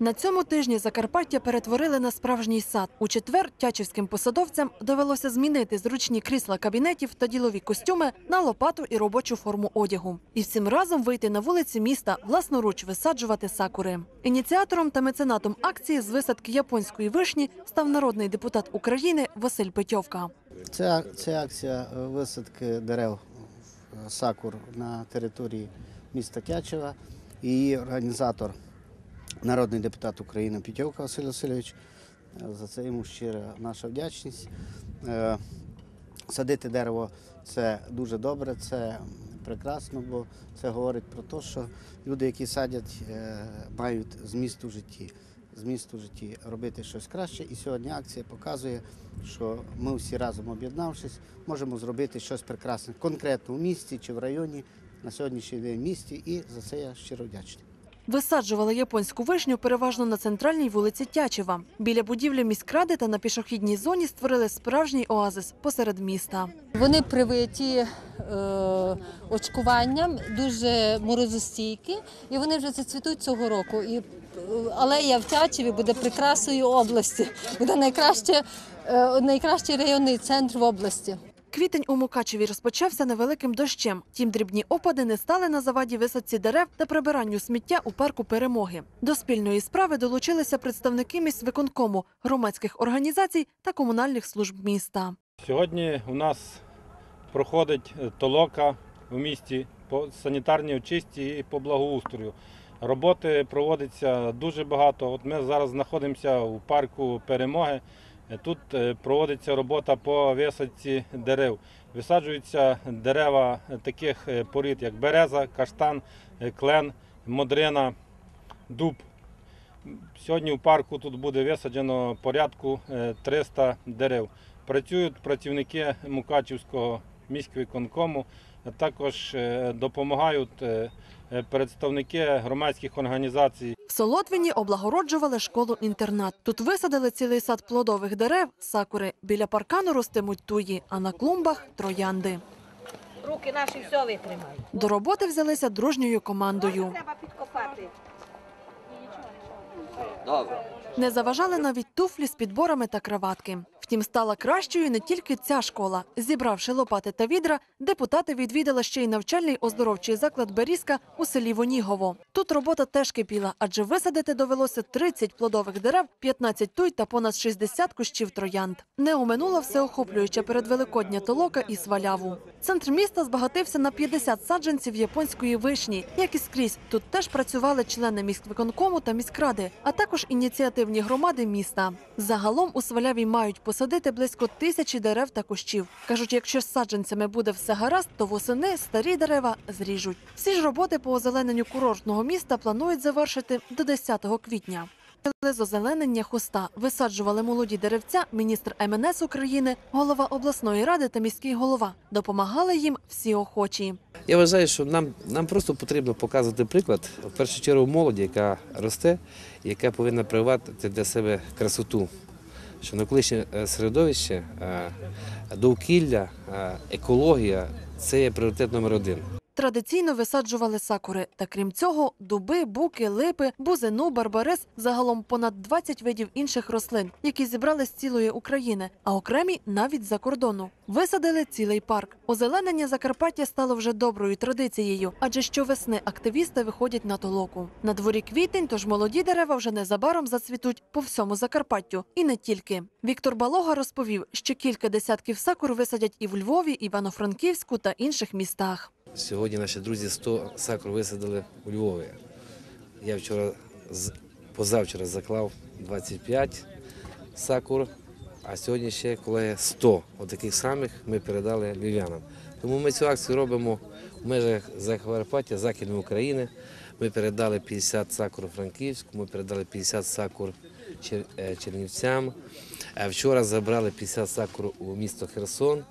На цьому тижні Закарпаття перетворили на справжній сад. У четвер тячівським посадовцям довелося змінити зручні крісла кабінетів та ділові костюми на лопату і робочу форму одягу. І всім разом вийти на вулиці міста власноруч висаджувати сакури. Ініціатором та меценатом акції з висадки японської вишні став народний депутат України Василь Петьовка. Це, це акція е, висадки дерев е, сакур на території міста Тячева. Її організатор, народний депутат України Пітьовка Василь Васильович. Е, За це йому щира наша вдячність. Е, Садити дерево це дуже добре, це прекрасно, бо це говорить про те, що люди, які садять, е, мають зміст у житті. Зміст у житті робити щось краще. І сьогодні акція показує, що ми всі разом об'єднавшись, можемо зробити щось прекрасне конкретно в місті чи в районі на сьогоднішній день в місті. І за це я щиро вдячний. Висаджували японську вишню переважно на центральній вулиці Тячева. Біля будівлі міськради та на пішохідній зоні створили справжній оазис посеред міста. Вони привиті е, очкуванням, дуже морозостійкі, і вони вже зацвітуть цього року. Е, алея в Тячеві буде прикрасою області, буде е, найкращий районний центр в області. Квітень у Мукачеві розпочався невеликим дощем. Тім дрібні опади не стали на заваді висадці дерев та прибиранню сміття у парку перемоги. До спільної справи долучилися представники міськвиконкому, громадських організацій та комунальних служб міста. Сьогодні у нас проходить толока в місті по санітарній очисті і по благоустрою. Роботи проводиться дуже багато. От ми зараз знаходимося у парку перемоги. Тут е, проводиться робота по висадці дерев. Висаджуються дерева таких е, порід, як береза, каштан, е, клен, модрина, дуб. Сьогодні в парку тут буде висаджено порядку е, 300 дерев. Працюють працівники Мукачівського міськвиконкому, також е, допомагають е, е, представники громадських організацій. В Солотвині облагороджували школу-інтернат. Тут висадили цілий сад плодових дерев, сакури. Біля паркану ростимуть туї, а на клумбах троянди. Руки наші все витримають. До роботи взялися дружньою командою. Треба підкопати. Не заважали навіть туфлі з підборами та краватки. Втім, стала кращою не тільки ця школа. Зібравши лопати та відра, депутати відвідали ще й навчальний оздоровчий заклад Берізка у селі Вонігово. Тут робота теж кипіла, адже висадити довелося 30 плодових дерев, 15 туй та понад 60 кущів троянд. Не оминула всеохоплююча передвеликодня толока і сваляву. Центр міста збагатився на 50 саджанців японської вишні. Як і скрізь, тут теж працювали члени міськвиконкому та міськради, а також ініціативні громади міста. Загалом у сваляві мають посадити близько тисячі дерев та кущів. Кажуть, якщо з саджанцями буде все гаразд, то восени старі дерева зріжуть. Всі ж роботи по озелененню курортного міста планують завершити до 10 квітня. З озеленення хоста висаджували молоді деревця міністр МНС України, голова обласної ради та міський голова. Допомагали їм всі охочі. Я вважаю, що нам, нам просто потрібно показувати приклад, в першу чергу молоді, яка росте, яка повинна привати для себе красоту. Що навколишнє е, середовище, е, довкілля, е, екологія це є пріоритет номер один. Традиційно висаджували сакури. Та крім цього, дуби, буки, липи, бузину, барбарис, загалом понад 20 видів інших рослин, які зібрали з цілої України, а окремі навіть з-за кордону. Висадили цілий парк. Озеленення Закарпаття стало вже доброю традицією, адже щовесни активісти виходять на толоку. На дворі квітень, тож молоді дерева вже незабаром зацвітуть по всьому Закарпаттю. І не тільки. Віктор Балога розповів, що кілька десятків сакур висадять і в Львові, Івано-Франківську та інших містах. Сьогодні наші друзі 100 сакур висадили у Львові. Я вчора, позавчора заклав 25 сакур, а сьогодні ще, колеги, 100 отаких самих ми передали львів'янам. Тому ми цю акцію робимо в межах Закарпаття, Західної України. Ми передали 50 сакур Франківську, ми передали 50 сакур е, Чернівцям. Е, Вчора забрали 50 сакур у місто Херсон.